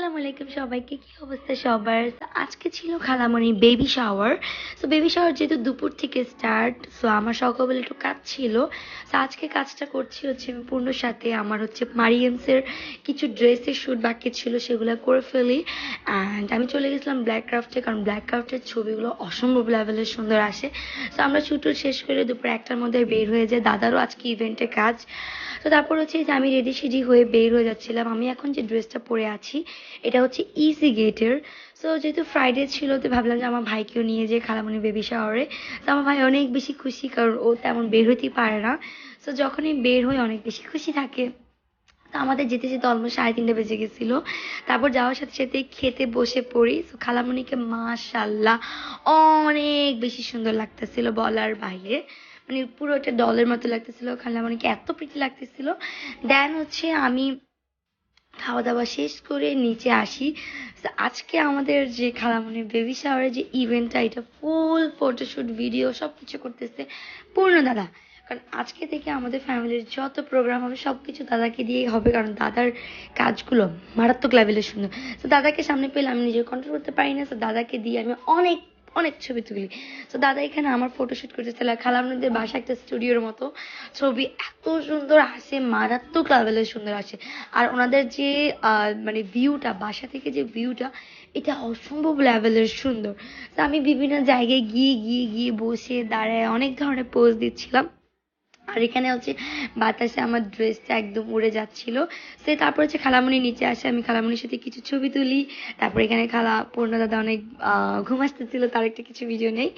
আসসালামু আলাইকুম সবাইকে, কি অবস্থা সবার? আজকে ছিল খালামণি baby shower so baby shower যেহেতু দুপুর থেকে স্টার্ট সো আমার সকালবেলা একটু কাজ ছিল। তো আজকে কাজটা করছি হচ্ছে আমি পূর্ণ সাথে আমার হচ্ছে মারিয়ামসের কিছু ড্রেসের শ্যুট বাকি ছিল, সেগুলো করে ফেলি। অ্যান্ড আমি চলে গেছিলাম ব্ল্যাক ক্রাফটে কারণ ব্ল্যাক ক্রাফটের ছবিগুলো অসম্ভব লেভেলের সুন্দর আসে। সো আমরা শ্যুট শেষ করে দুপুর একটার মধ্যে বের হয়ে যায় দাদারও আজকে ইভেন্টে কাজ। তো তারপর হচ্ছে যে আমি রেডি সেডি হয়ে বের হয়ে যাচ্ছিলাম, আমি এখন যে ড্রেসটা পরে আছি, এটা হচ্ছে ইজি গেটের সো যেহেতু ফ্রাইডে ছিল, তো ভাবলাম যে আমার ভাইকেও নিয়ে যেয়ে খালামণি বেবি শাওয়ারে তো আমার ভাই অনেক বেশি খুশি, কারণ ও তেমন বের হতেই পারে না। সো যখনই বের হয়ে অনেক বেশি খুশি থাকে। তো আমাদের যেতে যেতে অলমোস্ট সাড়ে তিনটে বেজে গেছিল। তারপর যাওয়ার সাথে সাথে খেতে বসে পড়ি। তো খালামণিকে মাশাল্লাহ অনেক বেশি সুন্দর লাগতেছিল বলার বাইরে। মানে পুরো একটা ডলের মতো লাগতেছিল খালামণিকে এত প্রীতি লাগতেছিল। দেন হচ্ছে আমি খাওয়া দাওয়া শেষ করে নিচে আসি। আজকে আমাদের যে খালামণির বেবি শাওয়ারের যে ইভেন্টটা এটা ফুল ফটোশুট ভিডিও সব কিছু করতেছে পূর্ণ দাদা। কারণ আজকে থেকে আমাদের ফ্যামিলির যত প্রোগ্রাম হবে সব কিছু দাদাকে দিয়েই হবে, কারণ দাদার কাজগুলো মারাত্মক লেভেলের সুন্দর। তো দাদাকে সামনে পেলে আমি নিজের কন্ট্রোল করতে পারি না। তো দাদাকে দিয়ে আমি অনেক অনেক ছবি তুলি। তো দাদা এখানে আমার ফটোশুট করতেছিল খালামনিদের বাসা একটা স্টুডিওর মতো। ছবি এত সুন্দর আসে, মারাত্মক লেভেলের সুন্দর আসে। আর ওনাদের যে মানে ভিউটা বাসা থেকে যে ভিউটা এটা অসম্ভব লেভেলের সুন্দর। তো আমি বিভিন্ন জায়গায় গিয়ে গিয়ে গিয়ে বসে দাঁড়ায় অনেক ধরনের পোজ দিচ্ছিলাম। আর এখানে হচ্ছে বাতাসে আমার ড্রেসটা একদম উড়ে যাচ্ছিল। সে তারপর হচ্ছে খালামণি নিচে আসে, আমি খালামণির সাথে কিছু ছবি তুলি। তারপর এখানে খালা পূর্ণ দাদা অনেক ঘুম আসতেছিল, তার একটা কিছু ভিডিও নেই।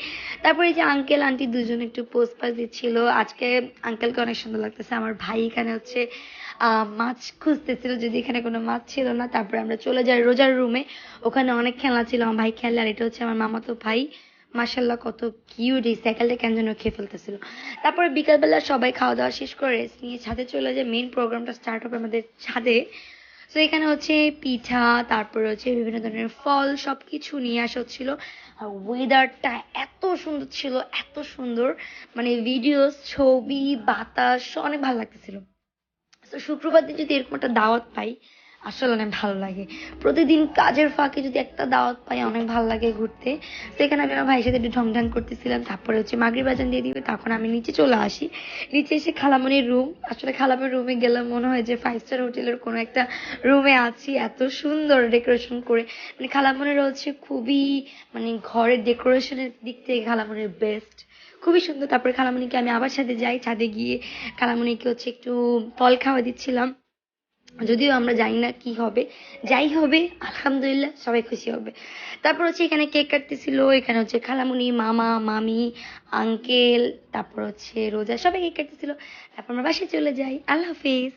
তারপরে এই যে আঙ্কেল আন্টি দুজন একটু পোস্ট পাস দিচ্ছিল। আজকে আঙ্কেলকে অনেক সুন্দর লাগতেছে। আমার ভাই এখানে হচ্ছে মাছ খুঁজতেছিল, যদি এখানে কোনো মাছ ছিল না। তারপরে আমরা চলে যাই রোজার রুমে ওখানে অনেক খেলনা ছিল, আমার ভাই খেলে, আর এটা হচ্ছে আমার মামাতো ভাই। মাসাল্লাহ কত কিউট এই সাইকেলটা কেন যেন খেয়ে ফেলতেছিল। তারপরে বিকালবেলা সবাই খাওয়া দাওয়া শেষ করে রেস্ট নিয়ে ছাদে চলে যায়। মেইন প্রোগ্রামটা স্টার্ট হবে আমাদের ছাদে। তো এখানে হচ্ছে পিঠা, তারপরে হচ্ছে বিভিন্ন ধরনের ফল সব কিছু নিয়ে আসা হচ্ছিল। আর ওয়েদারটা এত সুন্দর ছিল, এত সুন্দর। মানে ভিডিওস ছবি, বাতাস, অনেক ভালো লাগতেছিল। তো শুক্রবার দিন যদি এরকম একটা দাওয়াত পাই আসলে অনেক ভালো লাগে। প্রতিদিন কাজের ফাঁকে যদি একটা দাওয়াত পাই, অনেক ভালো লাগে ঘুরতে। সেখানে আমি আমার ভাইয়ের সাথে একটু ঢংঢাং করতেছিলাম। তারপরে হচ্ছে মাগরিব বাজান দিয়ে দিবে, তখন আমি নিচে চলে আসি। নিচে এসে খালামনির রুম আসলে খালামনির রুমে গেলাম মনে হয় যে ফাইভ স্টার হোটেলের কোনো একটা রুমে আছি। এত সুন্দর ডেকোরেশন করে। মানে খালামনির হচ্ছে খুবই মানে ঘরের ডেকোরেশনের দিক থেকে খালামনির বেস্ট খুবই সুন্দর। তারপরে খালামণিকে আমি আবার সাথে যাই। ছাদে গিয়ে খালামণিকে হচ্ছে একটু ফল খাওয়া দিচ্ছিলাম। যদিও আমরা জানি না কি হবে। যাই হবে, আলহামদুলিল্লাহ সবাই খুশি হবে। তারপর হচ্ছে এখানে কেক কাটতেছিল, এখানে হচ্ছে খালামুনি, মামা, মামি, আঙ্কেল, তারপর হচ্ছে রোজা, সবাই কেক কাটতেছিল। তারপর আমরা বাসায় চলে যাই। আল্লাহ হাফিজ।